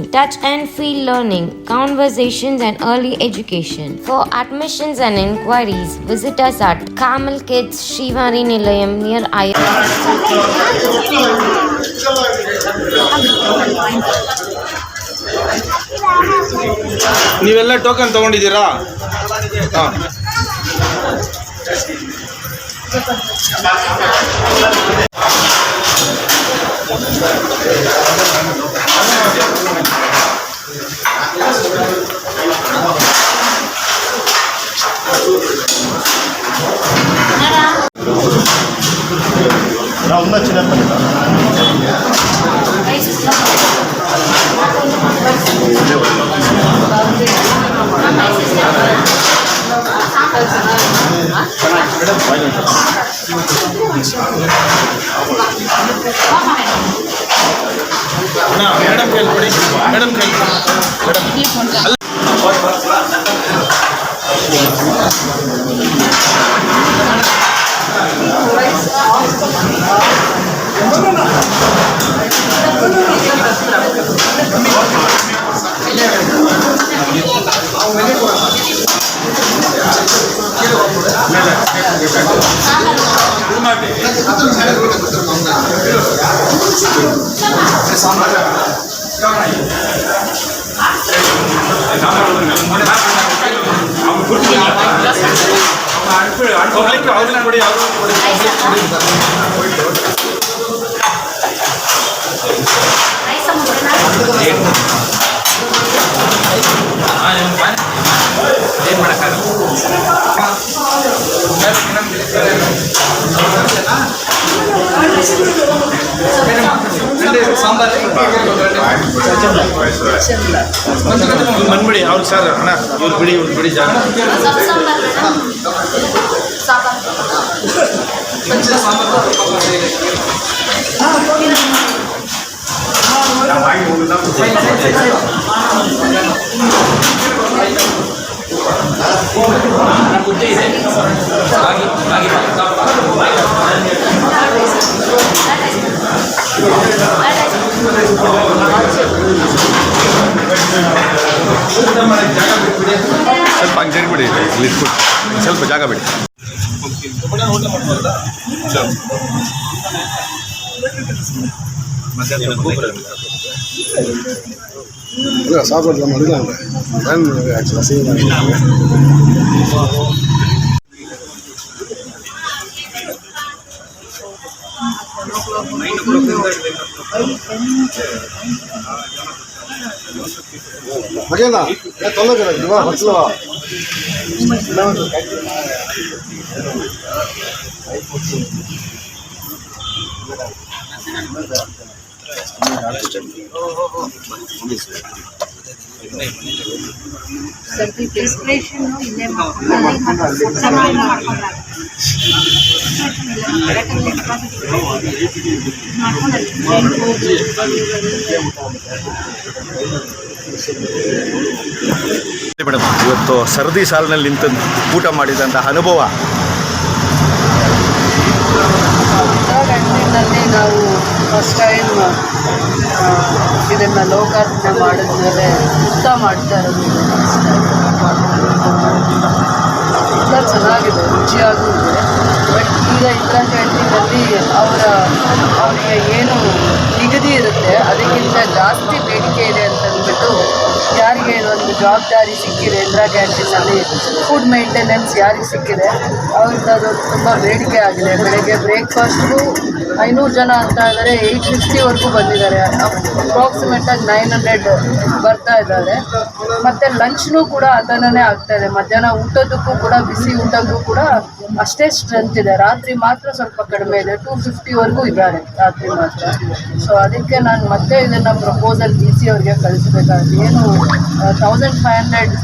touch and feel learning, conversations, and early education. For admissions and inquiries, visit us at Kamal Kids Shivari Nilayam near Ayappa. ನೀವೆಲ್ಲ token ತಗೊಂಡಿದ್ದೀರಾ ಹಾಂ ನಾವು madam ಕೈಲಿ ಕೊಡಿ madam ಕೈಲಿ madam ಹೋಗ್ಲಿಕ್ಕೆ ಅವ್ರನ್ನ ಕೊಡಿ ಅವ್ರನ್ನ ಕೊಡಿ ಬಂದ್ಬಿಡಿ ಅವ್ರು ಸರ್ ಅಣ್ಣ ಇವ್ರು ಬಿಡಿ ಇವ್ರು ಬಿಡಿ ಜಾಗ ಸ್ವಲ್ಪ ಅಂಗಡಿ ಬಿಡಿ ಇಲ್ಲಿ ಸ್ವಲ್ಪ ಜಾಗ ಬಿಡಿ ಇಲ್ಲ ಸಾಪಾಡ್ಲ ಮಾಡಿಲ್ಲ ಅಂದ್ರೆ ನಾನು ಆ್ಯಕ್ಚುಲಿ ಸೇವ್ ಮಾಡಿ மகேந்தா ஏன் தொல்லை கிடக்கு வா பஸ்ல வா. ஓ ಮೇಡಮ್ ಇವತ್ತು ಸರದಿ ಸಾಲಿನಲ್ಲಿ ನಿಂತು ಊಟ ಮಾಡಿದಂತಹ ಅನುಭವ. ನಾವು ಫಸ್ಟ್ ಟೈಮ್ ಇದನ್ನು ಲೋಕಾರ್ಪಣೆ ಮಾಡಿದ್ಮೇಲೆ ಊಟ ಮಾಡ್ತಾ ಇರೋದು ತುಂಬ ಚೆನ್ನಾಗಿದೆ ರುಚಿಯಾಗೂ ಇದೆ. ಬಟ್ ಈಗ ಇಂದಿರಾ ಅವರ, ಅವರಿಗೆ ಏನು ನಿಗದಿ ಇರುತ್ತೆ, ಅದಕ್ಕಿಂತ ಜಾಸ್ತಿ ಬೇಡಿಕೆ ಇದೆ ಅಂತಂದ್ಬಿಟ್ಟು ಯಾರಿಗೆ ಒಂದು ಜವಾಬ್ದಾರಿ ಸಿಕ್ಕಿದೆ ಇಂದಿರಾ ಕ್ಯಾಂಟೀನಲ್ಲಿ ಫುಡ್ ಮೇಂಟೆನೆನ್ಸ್ ಯಾರಿಗೆ ಸಿಕ್ಕಿದೆ? ಅವ್ರದ್ದು ಅದು ತುಂಬ ಬೇಡಿಕೆ ಆಗಿದೆ. ಬೆಳಗ್ಗೆ ಬ್ರೇಕ್ಫಾಸ್ಟು ಐನೂರು ಜನ ಅಂತ ಇದ್ದಾರೆ ಏಯ್ಟ್ ಫಿಫ್ಟಿವರೆಗೂ ಬಂದಿದ್ದಾರೆ. ಅಪ್ರಾಕ್ಸಿಮೇಟಾಗಿ ನೈನ್ ಹಂಡ್ರೆಡ್ ಬರ್ತಾ ಇದ್ದಾರೆ. ಮತ್ತು ಲಂಚ್ನೂ ಕೂಡ ಅದನ್ನೇ ಆಗ್ತಾ ಇದೆ ಮಧ್ಯಾಹ್ನ ಊಟದಕ್ಕೂ ಕೂಡ, ಬಿಸಿ ಊಟಕ್ಕೂ ಕೂಡ ಅಷ್ಟೇ ಸ್ಟ್ರೆಂತ್ ಇದೆ. ರಾತ್ರಿ ಮಾತ್ರ ಸ್ವಲ್ಪ ಕಡಿಮೆ ಇದೆ. ಟೂ ಫಿಫ್ಟಿವರೆಗೂ ಇದ್ದಾರೆ ರಾತ್ರಿ ಮಾತ್ರ. ಸೊ ಅದಕ್ಕೆ ನಾನು ಮತ್ತೆ ಇದನ್ನು ಪ್ರಪೋಸಲ್ ಡಿ ಸಿ ಅವ್ರಿಗೆ ಕಳಿಸ್ಬೇಕಾದ್ರೆ ಏನು ತೌಸಂಡ್ ಫೈವ್ ಹಂಡ್ರೆಡ್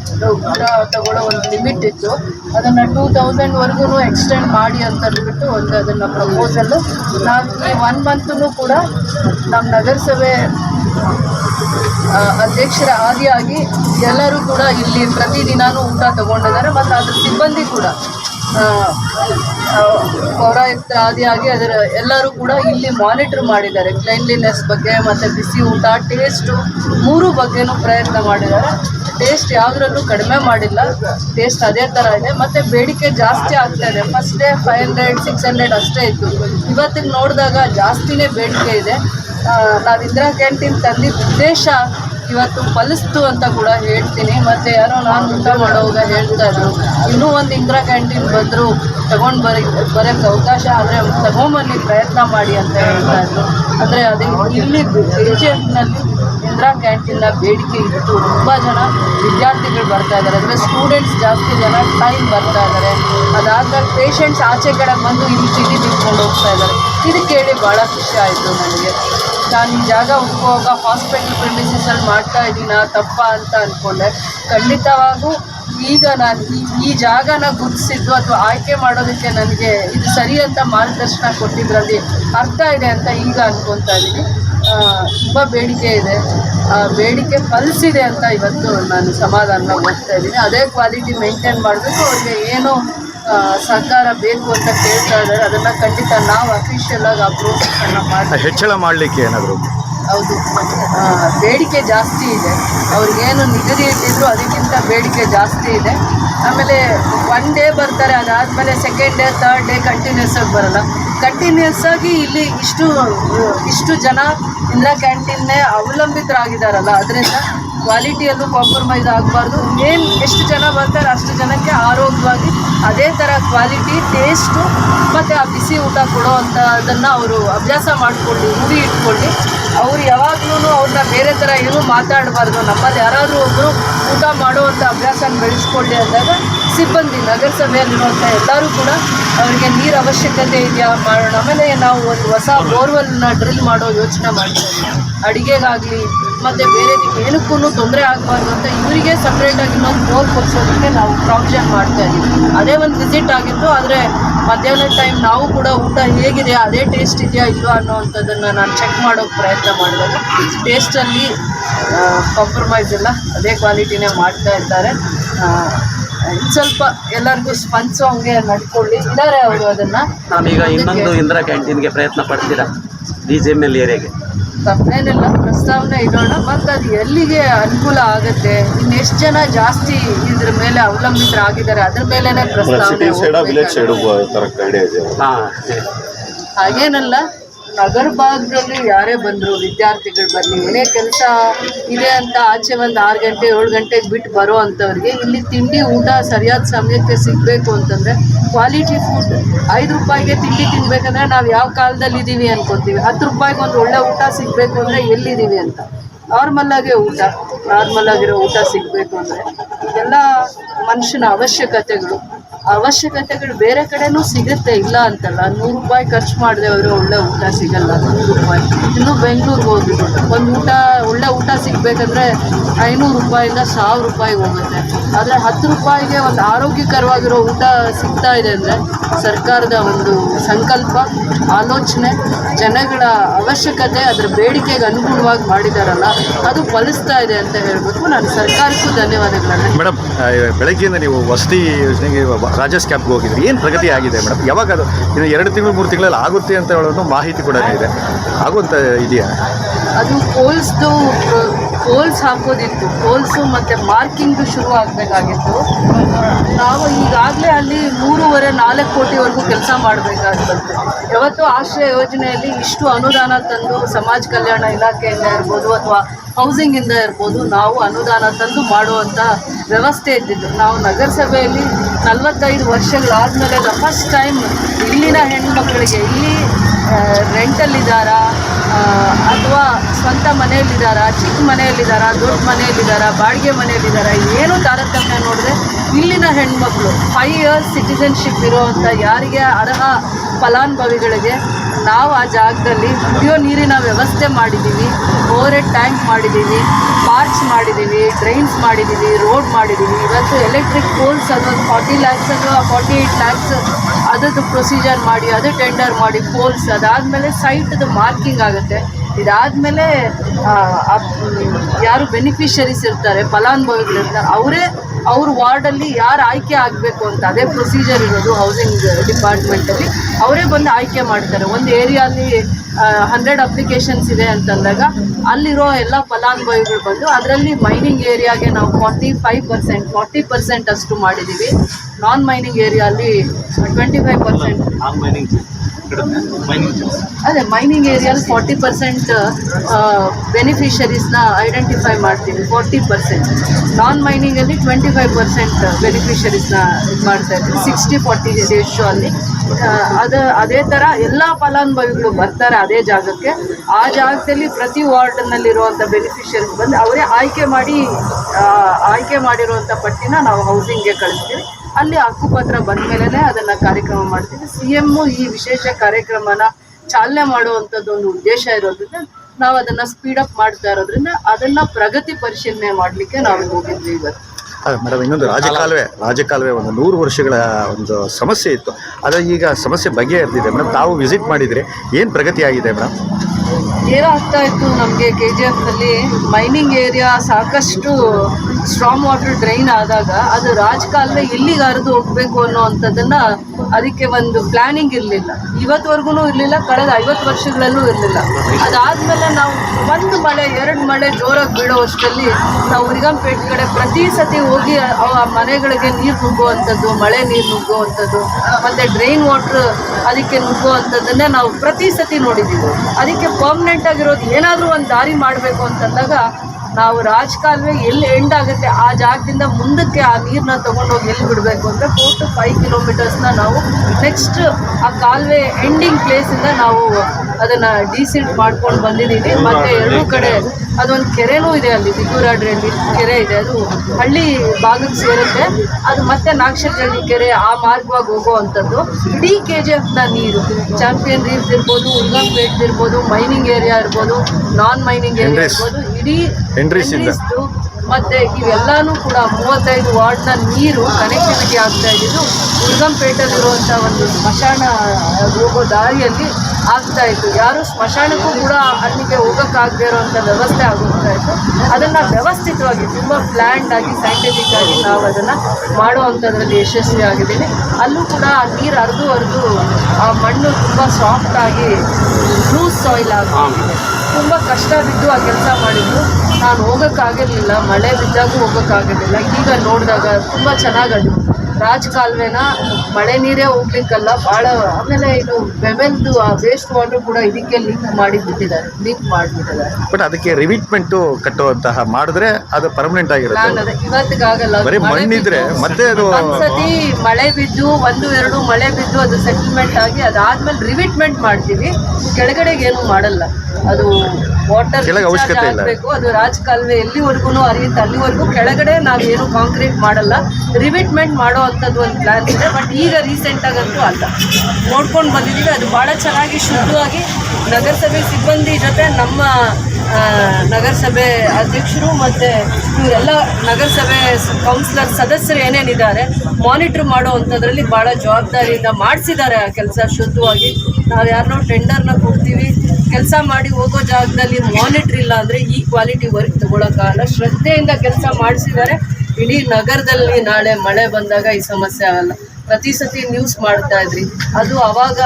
ತಗೊಳ್ಳೋ ಒಂದು ಲಿಮಿಟ್ ಇತ್ತು. ಅದನ್ನು ಟೂ ತೌಸಂಡ್ವರೆಗೂ ಎಕ್ಸ್ಟೆಂಡ್ ಮಾಡಿ ಅಂತ ಅಂದ್ಬಿಟ್ಟು ಒಂದು ಅದನ್ನು ಪ್ರಪೋಸಲ್ಲು ನಾನು ಈ ಒನ್ ಮಂತ್ನೂ ಕೂಡ ನಮ್ಮ ನಗರಸಭೆ ಅಧ್ಯಕ್ಷರ ಆದಿಯಾಗಿ ಎಲ್ಲರೂ ಕೂಡ ಇಲ್ಲಿ ಪ್ರತಿದಿನಾನೂ ಊಟ ತಗೊಂಡಿದ್ದಾರೆ. ಮತ್ತು ಅದ್ರ ಸಿಬ್ಬಂದಿ ಕೂಡ. ಪೌರಾಯುಕ್ತ ಆದಿಯಾಗಿ ಅದರ ಎಲ್ಲರೂ ಕೂಡ ಇಲ್ಲಿ ಮಾನಿಟರ್ ಮಾಡಿದ್ದಾರೆ. ಕ್ಲೈನ್ಲಿನೆಸ್ ಬಗ್ಗೆ ಮತ್ತು ಬಿಸಿ ಊಟ ಟೇಸ್ಟು ಮೂರು ಬಗ್ಗೆನೂ ಪ್ರಯತ್ನ ಮಾಡಿದ್ದಾರೆ. ಟೇಸ್ಟ್ ಯಾವುದರಲ್ಲೂ ಕಡಿಮೆ ಮಾಡಿಲ್ಲ. ಟೇಸ್ಟ್ ಅದೇ ಥರ ಇದೆ. ಮತ್ತು ಬೇಡಿಕೆ ಜಾಸ್ತಿ ಆಗ್ತಾ ಇದೆ. First day five hundred six hundred ಅಷ್ಟೇ ಇತ್ತು. ಇವತ್ತಿಗೆ ನೋಡಿದಾಗ ಜಾಸ್ತಿನೇ ಬೇಡಿಕೆ ಇದೆ. ನಾವು ಇಂದಿರಾ ಕ್ಯಾಂಟೀನ್ ತಂದಿದ್ದ ಉದ್ದೇಶ ಇವತ್ತು ಫಲಿಸ್ತು ಅಂತ ಕೂಡ ಹೇಳ್ತೀನಿ. ಮತ್ತು ಯಾರೋ ನಾನು ಊಟ ಮಾಡೋವಾಗ ಹೇಳ್ತಾ ಇದ್ರು, ಇನ್ನೂ ಒಂದು ಇಂದಿರಾ ಕ್ಯಾಂಟೀನ್ ಬಂದರೂ, ತಗೊಂಡು ಬರೀ ಬರೋಕ್ಕೆ ಅವಕಾಶ ಆದರೆ ತಗೊಂಬನ್ನಿ, ಪ್ರಯತ್ನ ಮಾಡಿ ಅಂತ ಹೇಳ್ತಾ ಇದ್ರು. ಅಂದರೆ ಅದೇ ಇಲ್ಲಿ ಕೆ ನಲ್ಲಿ ಇಂದಿರಾ ಕ್ಯಾಂಟೀನ್ನ ಬೇಡಿಕೆ ಇತ್ತು ತುಂಬ ಜನ ವಿದ್ಯಾರ್ಥಿಗಳು ಬರ್ತಾ ಇದ್ದಾರೆ. ಅಂದರೆ ಸ್ಟೂಡೆಂಟ್ಸ್ ಜಾಸ್ತಿ ಜನ ಟೈಮ್ ಬರ್ತಾ ಇದ್ದಾರೆ. ಅದಾದ್ಮೇಲೆ ಪೇಷಂಟ್ಸ್ ಆಚೆ ಕಡೆ ಬಂದು ಇಲ್ಲಿ ಚೀಟಿ ತಿಳ್ಕೊಂಡು ಹೋಗ್ತಾ ಇದ್ದಾರೆ. ಇದು ಕೇಳಿ ಭಾಳ ಖುಷಿ ಆಯಿತು ನನಗೆ. ನಾನು ಈ ಜಾಗ ಹುಡುಕುವಾಗ ಹಾಸ್ಪಿಟಲ್ ಪ್ರಿಮಿಸಸಲ್ಲಿ ಮಾಡ್ತಾ ಇದ್ದೀನ ತಪ್ಪ ಅಂತ ಅಂದ್ಕೊಂಡೆ ಖಂಡಿತವಾಗೂ ಈಗ ನಾನು ಈ ಈ ಜಾಗನ ಗುರುತಿಸಿದ್ದು ಅಥವಾ ಆಯ್ಕೆ ಮಾಡೋದಕ್ಕೆ ನನಗೆ ಇದು ಸರಿ ಅಂತ ಮಾರ್ಗದರ್ಶನ ಕೊಟ್ಟಿದ್ರಲ್ಲಿ ಅರ್ಥ ಇದೆ ಅಂತ ಈಗ ಅನ್ಕೊತಾ ಇದ್ದೀನಿ. ತುಂಬ ಬೇಡಿಕೆ ಇದೆ. ಆ ಬೇಡಿಕೆ ಫಲಿಸಿದೆ ಅಂತ ಇವತ್ತು ನಾನು ಸಮಾಧಾನ ಮಾಡ್ತಾ ಇದ್ದೀನಿ. ಅದೇ ಕ್ವಾಲಿಟಿ ಮೇಂಟೈನ್ ಮಾಡಬೇಕು. ಅವ್ರಿಗೆ ಏನು ಸರ್ಕಾರ ಸಹಕಾರ ಬೇಕು ಅಂತ ಕೇಳ್ತಾ ಇದ್ದಾರೆ. ಅದನ್ನು ಖಂಡಿತ ನಾವು ಅಫಿಷಿಯಲ್ ಆಗಿ ಅಪ್ರೂವ್ ಪ್ರೋಸೆಸ್ಸನ್ನು ಮಾಡ್ತೀವಿ. ಹೆಚ್ಚಳ ಮಾಡಲಿಕ್ಕೆ ಏನಾದರೂ? ಹೌದು. ಬೇಡಿಕೆ ಜಾಸ್ತಿ ಇದೆ. ಅವ್ರಿಗೇನು ನಿಗದಿ ಇಟ್ಟಿದ್ರು ಅದಕ್ಕಿಂತ ಬೇಡಿಕೆ ಜಾಸ್ತಿ ಇದೆ. ಆಮೇಲೆ ಒನ್ ಡೇ ಬರ್ತಾರೆ. ಅದಾದಮೇಲೆ second day third day continuous ಆಗಿ ಬರಲ್ಲ. ಕಂಟಿನ್ಯೂಸ್ ಆಗಿ ಇಲ್ಲಿ ಇಷ್ಟು ಇಷ್ಟು ಜನ ಇಂದಿರಾ ಕ್ಯಾಂಟೀನ್ನೇ ಅವಲಂಬಿತರಾಗಿದ್ದಾರಲ್ಲ, ಅದರಿಂದ ಕ್ವಾಲಿಟಿಯಲ್ಲೂ ಕಾಂಪ್ರಮೈಸ್ ಆಗಬಾರ್ದು. ಏನು ಎಷ್ಟು ಜನ ಬರ್ತಾರೆ ಅಷ್ಟು ಜನಕ್ಕೆ ಆರೋಗ್ಯವಾಗಿ ಅದೇ ಥರ ಕ್ವಾಲಿಟಿ ಟೇಸ್ಟು ಮತ್ತು ಆ ಬಿಸಿ ಊಟ ಕೊಡೋ ಅಂತ ಅದನ್ನು ಅವರು ಅಭ್ಯಾಸ ಮಾಡಿಕೊಳ್ಳಿ ರೂಢಿ ಇಟ್ಕೊಳ್ಳಿ. ಅವ್ರು ಯಾವಾಗ್ಲೂ ಅವ್ರನ್ನ ಬೇರೆ ಥರ ಏನೂ ಮಾತಾಡಬಾರ್ದು. ನಮ್ಮಲ್ಲಿ ಯಾರಾದರೂ ಒಬ್ಬರು ಊಟ ಮಾಡುವಂಥ ಅಭ್ಯಾಸನ ಬೆಳೆಸ್ಕೊಳ್ಳಿ ಅಂದಾಗ ಸಿಬ್ಬಂದಿ ನಗರಸಭೆಯಲ್ಲಿರುವಂಥ ಎಲ್ಲರೂ ಕೂಡ ಅವರಿಗೆ ನೀರು ಅವಶ್ಯಕತೆ ಇದೆಯಾ ಮಾಡೋಣ. ಆಮೇಲೆ ನಾವು ಒಂದು ಹೊಸ ಬೋರ್ವೆಲ್ನ ಡ್ರಿಲ್ ಮಾಡೋ ಯೋಚನೆ ಮಾಡ್ತೀವಿ. ಅಡುಗೆಗಾಗಲಿ, ಮತ್ತು ಬೇರೆ ಏನಕ್ಕೂ ತೊಂದರೆ ಆಗಬಾರ್ದು ಅಂತ ಇವರಿಗೆ ಸಪ್ರೇಟಾಗಿ ಇನ್ನೊಂದು ಬೋರ್ ಕೊಡಿಸೋದಕ್ಕೆ ನಾವು ಪ್ರಾವಿಷನ್ ಮಾಡ್ತಾ ಇದ್ದೀವಿ ಅದೇ ಒಂದು ವಿಸಿಟ್ ಆಗಿತ್ತು, ಆದರೆ ಮಧ್ಯಾಹ್ನ ಟೈಮ್ ನಾವು ಕೂಡ ಊಟ ಹೇಗಿದೆ, ಅದೇ ಟೇಸ್ಟ್ ಇದೆಯಾ ಇಲ್ವಾ ಅನ್ನೋವಂಥದ್ದನ್ನು ನಾನು ಚೆಕ್ ಮಾಡೋಕ್ಕೆ ಪ್ರಯತ್ನ ಮಾಡಿದಾಗ ಟೇಸ್ಟಲ್ಲಿ ಕಾಂಪ್ರಮೈಸ್ ಇಲ್ಲ ಅದೇ ಕ್ವಾಲಿಟಿನೇ ಮಾಡ್ತಾ ಇದ್ದಾರೆ. ಸ್ವಲ್ಪ ಎಲ್ಲರಿಗೂ ಸ್ಪಂದಿಸೋ ಹಂಗೆ ನಡ್ಕೊಳ್ಳಿ. ಇದ್ದಾರೆ ಅವರು ಅದನ್ನ. ನಾವೀಗ ಇನ್ನೊಂದು ಇಂದಿರಾ ಕ್ಯಾಂಟೀನ್ಗೆ ಪ್ರಯತ್ನ ಪಡ್ತೀರಾ? ಡಿ ಜಿ ಎಂ ಎಲ್ ಏರಿಯಾಗೆ? ತಪ್ಪೇನಿಲ್ಲ ಪ್ರಸ್ತಾವನೆ ಇಡೋಣ ಮತ್ತು ಅದು ಎಲ್ಲಿಗೆ ಅನುಕೂಲ ಆಗುತ್ತೆ? ಇನ್ನೆಷ್ಟು ಜನ ಜಾಸ್ತಿ ಇದ್ರ ಮೇಲೆ ಅವಲಂಬಿತರಾಗಿದ್ದಾರೆ ಅದ್ರ ಮೇಲೇ ಪ್ರಸ್ತಾವನೆ ಹಾಗೇನಲ್ಲ ನಗರ ಭಾಗದಲ್ಲಿ ಯಾರೇ ಬಂದರು, ವಿದ್ಯಾರ್ಥಿಗಳು ಬರಲಿ ಏನೇ ಕೆಲಸ ಇದೆ ಅಂತ ಆಚೆ ಒಂದು ಆರು ಗಂಟೆ, ಏಳು ಗಂಟೆಗೆ ಬಿಟ್ಟು ಬರೋ ಅಂಥವ್ರಿಗೆ ಇಲ್ಲಿ ತಿಂಡಿ ಊಟ ಸರಿಯಾದ ಸಮಯಕ್ಕೆ ಸಿಗಬೇಕು ಅಂತಂದರೆ ಕ್ವಾಲಿಟಿ ಫುಡ್ ಐದು ರೂಪಾಯಿಗೆ ತಿಂಡಿ ತಿನ್ಬೇಕಂದ್ರೆ ನಾವು ಯಾವ ಕಾಲದಲ್ಲಿ ಇದ್ದೀವಿ ಅನ್ಕೊತೀವಿ. ಹತ್ತು ರೂಪಾಯಿಗೆ ಒಂದು ಒಳ್ಳೆ ಊಟ ಸಿಗಬೇಕು ಅಂದರೆ ಎಲ್ಲಿದ್ದೀವಿ ಅಂತ. ನಾರ್ಮಲ್ ಆಗೇ ಊಟ ನಾರ್ಮಲ್ ಆಗಿರೋ ಊಟ ಸಿಗಬೇಕು ಅಂದರೆ. ಎಲ್ಲ ಮನುಷ್ಯನ ಅವಶ್ಯಕತೆಗಳು. ಅವಶ್ಯಕತೆಗಳು ಬೇರೆ ಕಡೆನೂ ಸಿಗುತ್ತೆ, ಇಲ್ಲ ಅಂತಲ್ಲ. ನೂರು ರೂಪಾಯಿ ಖರ್ಚು ಮಾಡಿದೆ ಅವರು, ಒಳ್ಳೆ ಊಟ ಸಿಗಲ್ಲ, ನೂರು ರೂಪಾಯಿ. ಇನ್ನು ಬೆಂಗಳೂರಿಗೆ ಹೋಗಿ ಒಂದು ಊಟ, ಒಳ್ಳೆ ಊಟ ಸಿಗಬೇಕಂದ್ರೆ ಐನೂರು ರೂಪಾಯಿಂದ ಸಾವಿರ ರೂಪಾಯಿಗೆ ಹೋಗುತ್ತೆ. ಆದರೆ ಹತ್ತು ರೂಪಾಯಿಗೆ ಒಂದು ಆರೋಗ್ಯಕರವಾಗಿರೋ ಊಟ ಸಿಗ್ತಾ ಇದೆ ಅಂದರೆ ಸರ್ಕಾರದ ಒಂದು ಸಂಕಲ್ಪ, ಆಲೋಚನೆ, ಜನಗಳ ಅವಶ್ಯಕತೆ, ಅದರ ಬೇಡಿಕೆಗೆ ಅನುಗುಣವಾಗಿ ಮಾಡಿದಾರಲ್ಲ, ಅದು ಫಲಿಸ್ತಾ ಇದೆ ಅಂತ ಹೇಳ್ಬೇಕು. ನಾನು ಸರ್ಕಾರಕ್ಕೂ ಧನ್ಯವಾದಗಳನ್ನು ಮೇಡಮ್ ಬೆಳಗ್ಗೆಯಿಂದ ನೀವು ವಸತಿ ಯೋಜನೆಗೆ ರಾಜಸ್ ಕ್ಯಾಂಪ್ಗೆ ಹೋಗಿದ್ರು. ಏನು ಪ್ರಗತಿ ಆಗಿದೆ ಮೇಡಮ್? ಯಾವಾಗ ಅದು ಇನ್ನು ಎರಡು ತಿಂಗಳು, ಮೂರು ತಿಂಗಳಲ್ಲಿ ಆಗುತ್ತೆ ಅಂತ ಹೇಳೋದು ಮಾಹಿತಿ ಕೂಡ ಇದೆ. ಆಗುವಂತ ಇದೆಯಾ? ಅದು ಪೋಲ್ಸ್ದು ಪೋಲ್ಸ್ ಹಾಕೋದಿತ್ತು. ಪೋಲ್ಸು ಮತ್ತು ಮಾರ್ಕಿಂಗು ಶುರು ಆಗಬೇಕಾಗಿತ್ತು. ನಾವು ಈಗಾಗಲೇ ಅಲ್ಲಿ ಮೂರುವರೆ, ನಾಲ್ಕು ಕೋಟಿವರೆಗೂ ಕೆಲಸ ಮಾಡಬೇಕಾಗಿತ್ತು ಯಾವತ್ತು ಆಶ್ರಯ ಯೋಜನೆಯಲ್ಲಿ ಇಷ್ಟು ಅನುದಾನ ತಂದು ಸಮಾಜ ಕಲ್ಯಾಣ ಇಲಾಖೆಯಿಂದ ಇರ್ಬೋದು ಅಥವಾ ಹೌಸಿಂಗಿಂದ ಇರ್ಬೋದು, ನಾವು ಅನುದಾನ ತಂದು ಮಾಡುವಂಥ ವ್ಯವಸ್ಥೆ ಇದ್ದಿದ್ದು. ನಾವು ನಗರಸಭೆಯಲ್ಲಿ ನಲವತ್ತೈದು ವರ್ಷಗಳಾದಮೇಲೆ ಫಸ್ಟ್ ಟೈಮ್ ಇಲ್ಲಿನ ಹೆಣ್ಮಕ್ಳಿಗೆ ಇಲ್ಲಿ ರೆಂಟಲ್ಲಿದ್ದಾರಾ ಅಥವಾ ಸ್ವಂತ ಮನೆಯಲ್ಲಿದ್ದಾರಾ, ಚಿಕ್ಕ ಮನೆಯಲ್ಲಿದ್ದಾರಾ, ದೊಡ್ಡ ಮನೆಯಲ್ಲಿದ್ದಾರಾ, ಬಾಡಿಗೆ ಮನೆಯಲ್ಲಿದ್ದಾರಾ ಏನು ತಾರತಮ್ಯ ನೋಡಿದ್ರೆ ಇಲ್ಲಿನ ಹೆಣ್ಮಕ್ಳು ಫೈವ್ ಇಯರ್ಸ್ ಸಿಟಿಸನ್ಶಿಪ್ ಇರೋವಂಥ ಯಾರಿಗೆ ಅರ್ಹ ಫಲಾನುಭವಿಗಳಿಗೆ ನಾವು ಆ ಜಾಗದಲ್ಲಿ ಕುಡಿಯೋ ನೀರಿನ ವ್ಯವಸ್ಥೆ ಮಾಡಿದ್ದೀವಿ. ಓವರ್ ಟ್ಯಾಂಕ್ ಮಾಡಿದ್ದೀವಿ. ಪಾರ್ಕ್ಸ್ ಮಾಡಿದ್ದೀವಿ. ಡ್ರೈನ್ಸ್ ಮಾಡಿದ್ದೀವಿ. ರೋಡ್ ಮಾಡಿದ್ದೀವಿ. ಇವತ್ತು ಎಲೆಕ್ಟ್ರಿಕ್ ಪೋಲ್ಸ್ ಅದೊಂದು ಫಾರ್ಟಿ ಲ್ಯಾಕ್ಸ್ ಅದು ಫಾರ್ಟಿ ಏಯ್ಟ್ ಲ್ಯಾಕ್ಸ್ ಅದರದ್ದು ಪ್ರೊಸೀಜರ್ ಮಾಡಿ, ಅದು ಟೆಂಡರ್ ಮಾಡಿ ಪೋಲ್ಸ್ ಅದಾದಮೇಲೆ ಸೈಟ್ದು ಮಾರ್ಕಿಂಗ್ ಆಗುತ್ತೆ. ಇದಾದಮೇಲೆ ಯಾರು ಬೆನಿಫಿಷರೀಸ್ ಇರ್ತಾರೆ, ಫಲಾನುಭವಿಗಳಿರ್ತಾರೆ, ಅವರೇ ಅವ್ರ ವಾರ್ಡಲ್ಲಿ ಯಾರು ಆಯ್ಕೆ ಆಗಬೇಕು ಅಂತ ಅದೇ ಪ್ರೊಸೀಜರ್ ಇರೋದು ಹೌಸಿಂಗ್ ಡಿಪಾರ್ಟ್ಮೆಂಟಲ್ಲಿ ಅವರೇ ಬಂದು ಆಯ್ಕೆ ಮಾಡ್ತಾರೆ. ಒಂದು ಏರಿಯಾಲಿ ಹಂಡ್ರೆಡ್ ಅಪ್ಲಿಕೇಶನ್ಸ್ ಇದೆ ಅಂತಂದಾಗ ಅಲ್ಲಿರೋ ಎಲ್ಲ ಫಲಾನುಭವಿಗಳು ಬಂದು ಅದರಲ್ಲಿ ಮೈನಿಂಗ್ ಏರಿಯಾಗೆ ನಾವು forty five percent forty percent ಅಷ್ಟು ಮಾಡಿದ್ದೀವಿ ನಾನ್ ಮೈನಿಂಗ್ ಏರಿಯಾಲಿ ಟ್ವೆಂಟಿ ಫೈವ್ ಪರ್ಸೆಂಟ್ ಅದೇ ಮೈನಿಂಗ್ ಏರಿಯಲ್ಲಿ ಫಾರ್ಟಿ ಪರ್ಸೆಂಟ್ ಬೆನಿಫಿಷರೀಸ್ನ ಐಡೆಂಟಿಫೈ ಮಾಡ್ತೀವಿ ಫಾರ್ಟಿ ಪರ್ಸೆಂಟ್ ನಾನ್ ಮೈನಿಂಗಲ್ಲಿ ಟ್ವೆಂಟಿ ಫೈವ್ ಪರ್ಸೆಂಟ್ ಬೆನಿಫಿಷರೀಸ್ನ ಇದು ಮಾಡ್ತಾ ಇದ್ದೀವಿ ಸಿಕ್ಸ್ಟಿ ಫಾರ್ಟಿ ರೇಷೋ ಅಲ್ಲಿ. ಅದು ಅದೇ ಥರ ಎಲ್ಲ ಫಲಾನುಭವಿಗಳು ಬರ್ತಾರೆ ಅದೇ ಜಾಗಕ್ಕೆ. ಆ ಜಾಗದಲ್ಲಿ ಪ್ರತಿ ವಾರ್ಡ್ನಲ್ಲಿರುವಂಥ ಬೆನಿಫಿಷರೀಸ್ ಬಂದು ಅವರೇ ಆಯ್ಕೆ ಮಾಡಿ ಆಯ್ಕೆ ಮಾಡಿರುವಂಥ ಪಟ್ಟಿನ ನಾವು ಹೌಸಿಂಗ್ಗೆ ಕಳಿಸ್ತೀವಿ. ಅಲ್ಲಿ ಹಕ್ಕುಪತ್ರ ಬಂದ ಮೇಲೆ ಅದನ್ನ ಕಾರ್ಯಕ್ರಮ ಮಾಡ್ತೀವಿ. ಸಿ ಎಮ್ಮು ಈ ವಿಶೇಷ ಕಾರ್ಯಕ್ರಮನ ಚಾಲನೆ ಮಾಡುವಂಥದ್ದು ಒಂದು ಉದ್ದೇಶ ಇರೋದ್ರಿಂದ ನಾವು ಅದನ್ನ ಸ್ಪೀಡ್ ಅಪ್ ಮಾಡ್ತಾ ಇರೋದ್ರಿಂದ ಅದನ್ನ ಪ್ರಗತಿ ಪರಿಶೀಲನೆ ಮಾಡ್ಲಿಕ್ಕೆ ನಾವು ಹೋಗಿದ್ವಿ ಇವತ್ತು ಮೇಡಮ್ ಇನ್ನೊಂದು ರಾಜಕಾಲುವೆ ರಾಜಕಾಲುವೆ ಒಂದು ನೂರು ವರ್ಷಗಳ ಒಂದು ಸಮಸ್ಯೆ ಇತ್ತು. ಅದು ಈಗ ಸಮಸ್ಯೆ ಬಗೆಹರಿದಿದೆ. ಮೇಡಮ್ ತಾವು ವಿಸಿಟ್ ಮಾಡಿದರೆ ಏನು ಪ್ರಗತಿ ಆಗಿದೆ ಮೇಡಮ್ ಏನಾಗ್ತಾ ಇತ್ತು ನಮಗೆ ಕೆ ಜಿ ಎಫ್ನಲ್ಲಿ ಮೈನಿಂಗ್ ಏರಿಯಾ ಸಾಕಷ್ಟು ಸ್ಟ್ರಾಂಗ್ ವಾಟರ್ ಡ್ರೈನ್ ಆದಾಗ ಅದು ರಾಜಕಾಲುವೆ ಎಲ್ಲಿಗೆ ಹರಿದು ಹೋಗ್ಬೇಕು ಅನ್ನೋ ಅಂಥದ್ದನ್ನು ಅದಕ್ಕೆ ಒಂದು ಪ್ಲಾನಿಂಗ್ ಇರಲಿಲ್ಲ. ಇವತ್ತುವರೆಗೂ ಇರಲಿಲ್ಲ, ಕಳೆದ ಐವತ್ತು ವರ್ಷಗಳಲ್ಲೂ ಇರಲಿಲ್ಲ. ಅದಾದಮೇಲೆ ನಾವು ಒಂದು ಮಳೆ, ಎರಡು ಮಳೆ ಜೋರಾಗಿ ಬೀಳೋ ಅಷ್ಟರಲ್ಲಿ ನಾವು ಉರಿಗಂಪೇಟೆ ಕಡೆ ಪ್ರತಿ ಸತಿ ಹೋಗಿ ಆ ಮನೆಗಳಿಗೆ ನೀರು ನುಗ್ಗುವಂಥದ್ದು, ಮಳೆ ನೀರು ನುಗ್ಗುವಂಥದ್ದು, ಮತ್ತು ಡ್ರೈನ್ ವಾಟ್ರ್ ಅದಕ್ಕೆ ನುಗ್ಗುವಂಥದ್ದನ್ನೇ ನಾವು ಪ್ರತಿ ಸತಿ ನೋಡಿದ್ದೀವಿ ಅದಕ್ಕೆ ಪರ್ಮನೆಂಟ್ ಆಗಿರೋದು ಏನಾದರೂ ಒಂದು ದಾರಿ ಮಾಡಬೇಕು ಅಂತಂದಾಗ ನಾವು ರಾಜಕಾಲುವೆ ಎಲ್ಲಿ ಎಂಡ್ ಆಗುತ್ತೆ, ಆ ಜಾಗದಿಂದ ಮುಂದಕ್ಕೆ ಆ ನೀರನ್ನ ತೊಗೊಂಡೋಗಿ ಎಲ್ಲಿ ಬಿಡಬೇಕು ಅಂದರೆ ಫೋರ್ ಟು ಫೈವ್ ಕಿಲೋಮೀಟರ್ಸ್ನ ನಾವು ನೆಕ್ಸ್ಟ್ ಆ ಕಾಲುವೆ ಎಂಡಿಂಗ್ ಪ್ಲೇಸಿಂದ ನಾವು ಅದನ್ನು ಡೀಸೆಂಟ್ ಮಾಡ್ಕೊಂಡು ಬಂದಿದ್ದೀವಿ. ಮತ್ತು ಎರಡೂ ಕಡೆ ಅದೊಂದು ಕೆರೆನೂ ಇದೆ ಅಲ್ಲಿ ಬಿದ್ದೂರಾಡ್ರಿಯಲ್ಲಿ ಕೆರೆ ಇದೆ ಅದು ಹಳ್ಳಿ ಭಾಗಕ್ಕೆ ಸೇರುತ್ತೆ. ಅದು ಮತ್ತೆ ನಾಗಶೆಟ್ಟಹಳ್ಳಿ ಕೆರೆ ಆ ಮಾರ್ಗವಾಗಿ ಹೋಗುವಂಥದ್ದು ಇಡೀ ಕೆ ಜಿ ಎಫ್ನ ನೀರು ಚಾಂಪಿಯನ್ ರೀಫ್ ಇರ್ಬೋದು ಉರ್ಗಂಪೇಟ್ ಇರ್ಬೋದು ಮೈನಿಂಗ್ ಏರಿಯಾ ಇರ್ಬೋದು ನಾನ್ ಮೈನಿಂಗ್ ಏರಿಯಾ. ಇರ್ಬೋದು ಇಡೀ ಮತ್ತೆ ಇವೆಲ್ಲಾನು ಕೂಡ ಮೂವತ್ತೈದು ವಾರ್ಡ್ನ ನೀರು ಕನೆಕ್ಟಿವಿಟಿ ಆಗ್ತಾ ಇದ್ದು ಉರ್ಗಂಪೇಟೆಯಲ್ಲಿರುವಂಥ ಒಂದು ಸ್ಮಶಾನ ಹೋಗೋ ದಾರಿಯಲ್ಲಿ ಆಗ್ತಾ ಇತ್ತು. ಯಾರು ಸ್ಮಶಾನಕ್ಕೂ ಕೂಡ ಅಲ್ಲಿಗೆ ಹೋಗೋಕ್ಕಾಗದೇ ಇರುವಂಥ ವ್ಯವಸ್ಥೆ ಆಗೋಗ್ತಾ ಇತ್ತು. ಅದನ್ನು ವ್ಯವಸ್ಥಿತವಾಗಿ, ತುಂಬ ಪ್ಲ್ಯಾಂಡ್ ಆಗಿ ಸೈಂಟಿಫಿಕ್ ಆಗಿ ನಾವು ಅದನ್ನು ಮಾಡುವಂಥದ್ರಲ್ಲಿ ಯಶಸ್ವಿ ಆಗಿದ್ದೀನಿ ಅಲ್ಲೂ ಕೂಡ ಆ ನೀರು ಹರಿದು ಹರಿದು ಆ ಮಣ್ಣು ತುಂಬ ಆಗಿ ಲೂಸ್ ಸಾಯಿಲ್ ಆಗಿದೆ ತುಂಬ ಕಷ್ಟ ಬಿದ್ದು ಆ ಕೆಲಸ ಮಾಡಿದ್ರು. ನಾನು ಹೋಗೋಕ್ಕಾಗಿರಲಿಲ್ಲ ಮಳೆ ಬಿದ್ದಾಗೂ ಹೋಗೋಕ್ಕಾಗಿರಲಿಲ್ಲ ಈಗ ನೋಡಿದಾಗ ತುಂಬ ಚೆನ್ನಾಗದು ರಾಜ ಕಾಲುವೆನ ಮಳೆ ನೀರೇ ಹೋಗ್ಲಿಕ್ಕಲ್ಲ ಭಾಳ ಆಮೇಲೆ ಇದು ಬೆವೆಲ್ದು ಆ ವೇಸ್ಟ್ ವಾಟರ್ ಕೂಡ ಇದಕ್ಕೆ ಲಿಂಕ್ ಮಾಡಿ ಬಿಟ್ಟಿದ್ದಾರೆ ಲಿಂಕ್ ಮಾಡಿಬಿಟ್ಟಿದ್ದಾರೆ. ಬಟ್ ಅದಕ್ಕೆ ರಿವಿಟ್ಮೆಂಟು ಕಟ್ಟುವಂತಹ ಮಾಡಿದ್ರೆ ಅದು ಪರ್ಮನೆಂಟ್ ಆಗಿರುತ್ತೆ. ಇವತ್ತಿಗಾಗಲ್ಲ ಬರೀ ಮಳೆ ಮಣ್ಣಿದ್ರೆ ಬಿದ್ದು ಮತ್ತೆ ಅದು ಒಂದ್ಸತಿ ಮಳೆ ಬಿದ್ದು ಒಂದು ಎರಡು ಮಳೆ ಬಿದ್ದು ಅದು ಸೆಟಲ್ಮೆಂಟ್ ಆಗಿ ಅದಾದ್ಮೇಲೆ ರಿವಿಟ್ಮೆಂಟ್ ಮಾಡ್ತೀವಿ ಕೆಳಗಡೆಗೆ ಏನು ಮಾಡಲ್ಲ. ಅದು ವಾಟರ್ ಕೆಳಗೆ ಅವಶ್ಯಕತೆ ಇಲ್ಲ. ಆಗಬೇಕು ಅದು ರಾಜ ಕಾಲುವೆ ಎಲ್ಲಿವರೆಗೂ ಹರಿಯುತ್ತೆ ಅಲ್ಲಿವರೆಗೂ ಕೆಳಗಡೆ ನಾವೇನು ಕಾಂಕ್ರೀಟ್ ಮಾಡಲ್ಲ. ರಿವಿಟ್ಮೆಂಟ್ ಮಾಡೋ ಅಂಥದ್ದು ಒಂದು ಪ್ಲಾನ್ ಇದೆ ಬಟ್ ಈಗ ರೀಸೆಂಟಾಗಂತೂ ಅಲ್ಲ. ನೋಡ್ಕೊಂಡು ಬಂದಿದ್ದೀವಿ ಅದು ಭಾಳ ಚೆನ್ನಾಗಿ ಶುದ್ಧವಾಗಿ ನಗರಸಭೆ ಸಿಬ್ಬಂದಿ ಜೊತೆ ನಮ್ಮ ಆ, ನಗರಸಭೆ ಅಧ್ಯಕ್ಷರು ಮತ್ತು ಇವರೆಲ್ಲ ನಗರಸಭೆ ಕೌನ್ಸಿಲರ್ ಸದಸ್ಯರು ಏನೇನಿದ್ದಾರೆ ಮಾನಿಟ್ರ್ ಮಾಡೋ ಅಂಥದ್ರಲ್ಲಿ ಭಾಳ ಜವಾಬ್ದಾರಿಯಿಂದ ಮಾಡಿಸಿದ್ದಾರೆ ಆ ಕೆಲಸ ಶುದ್ಧವಾಗಿ. ನಾವು ಯಾರನ್ನೋ ಟೆಂಡರ್ನ ಕೊಡ್ತೀವಿ. ಕೆಲಸ ಮಾಡಿ ಹೋಗೋ ಜಾಗದಲ್ಲಿ ಮಾನಿಟ್ರ್ ಇಲ್ಲ ಅಂದರೆ ಈ ಕ್ವಾಲಿಟಿ ವರ್ಕ್ ತಗೊಳಕ್ಕಾಗಲ್ಲ ಶ್ರದ್ಧೆಯಿಂದ ಕೆಲಸ ಮಾಡಿಸಿದರೆ ಇಡೀ ನಗರದಲ್ಲಿ ನಾಳೆ ಮಳೆ ಬಂದಾಗ ಈ ಸಮಸ್ಯೆ ಆಗಲ್ಲ. ಪ್ರತಿ ಸತಿ ನ್ಯೂಸ್ ಮಾಡ್ತಾ ಇದ್ರಿ. ಅದು ಅವಾಗ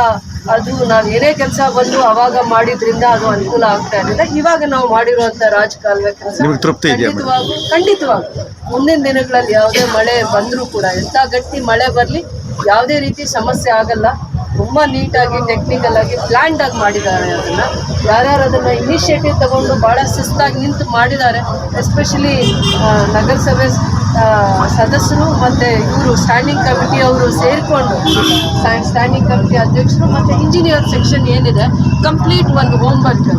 ಅದು ನಾವು ಏನೇ ಕೆಲಸ ಬಂದು ಅವಾಗ ಮಾಡಿದ್ರಿಂದ ಅದು ಅನುಕೂಲ ಆಗ್ತಾ ಇರಲಿಲ್ಲ ಇವಾಗ ನಾವು ಮಾಡಿರುವಂತ ರಾಜಕಾಲುವೆ ಕೆಲಸ ಖಂಡಿತವಾಗಿ ಖಂಡಿತವಾಗೂ. ಮುಂದಿನ ದಿನಗಳಲ್ಲಿ ಯಾವುದೇ ಮಳೆ ಬಂದರೂ ಕೂಡ ಎಂಥ ಗಟ್ಟಿ ಮಳೆ ಬರಲಿ ಯಾವುದೇ ರೀತಿ ಸಮಸ್ಯೆ ಆಗಲ್ಲ. ತುಂಬ ನೀಟಾಗಿ ಟೆಕ್ನಿಕಲ್ ಆಗಿ ಪ್ಲ್ಯಾಂಡ್ ಆಗಿ ಮಾಡಿದ್ದಾರೆ ಅದನ್ನು. ಯಾರ್ಯಾರು ಅದನ್ನು ಇನಿಷಿಯೇಟಿವ್ ತಗೊಂಡು ಭಾಳ ಶಿಸ್ತಾಗಿ ನಿಂತು ಮಾಡಿದ್ದಾರೆ ಎಸ್ಪೆಷಲಿ ನಗರಸಭೆ ಸದಸ್ಯರು ಮತ್ತು ಇವರು ಸ್ಟ್ಯಾಂಡಿಂಗ್ ಕಮಿಟಿ ಅವರು ಸೇರಿಕೊಂಡು ಸ್ಟ್ಯಾಂಡಿಂಗ್ ಕಮಿಟಿ ಅಧ್ಯಕ್ಷರು ಮತ್ತು ಇಂಜಿನಿಯರ್ ಸೆಕ್ಷನ್ ಏನಿದೆ ಕಂಪ್ಲೀಟ್ ಒಂದು ಹೋಮ್ವರ್ಕ್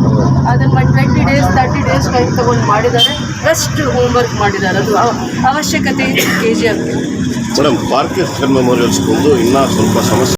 ಅದನ್ನು twenty days thirty days time ತಗೊಂಡು ಮಾಡಿದ್ದಾರೆ ಬೆಸ್ಟ್ ಹೋಮ್ವರ್ಕ್ ಮಾಡಿದ್ದಾರೆ. ಅದು ಅವಶ್ಯಕತೆ ಕೆ ಜಿ ಆಗಿದೆ ಮೇಡಮ್ ಪಾರ್ಕ್ ಮೆಮೋರಿಯಲ್ಸ್ ಬಂದು ಇನ್ನೂ ಸ್ವಲ್ಪ ಸಮಸ್ಯೆ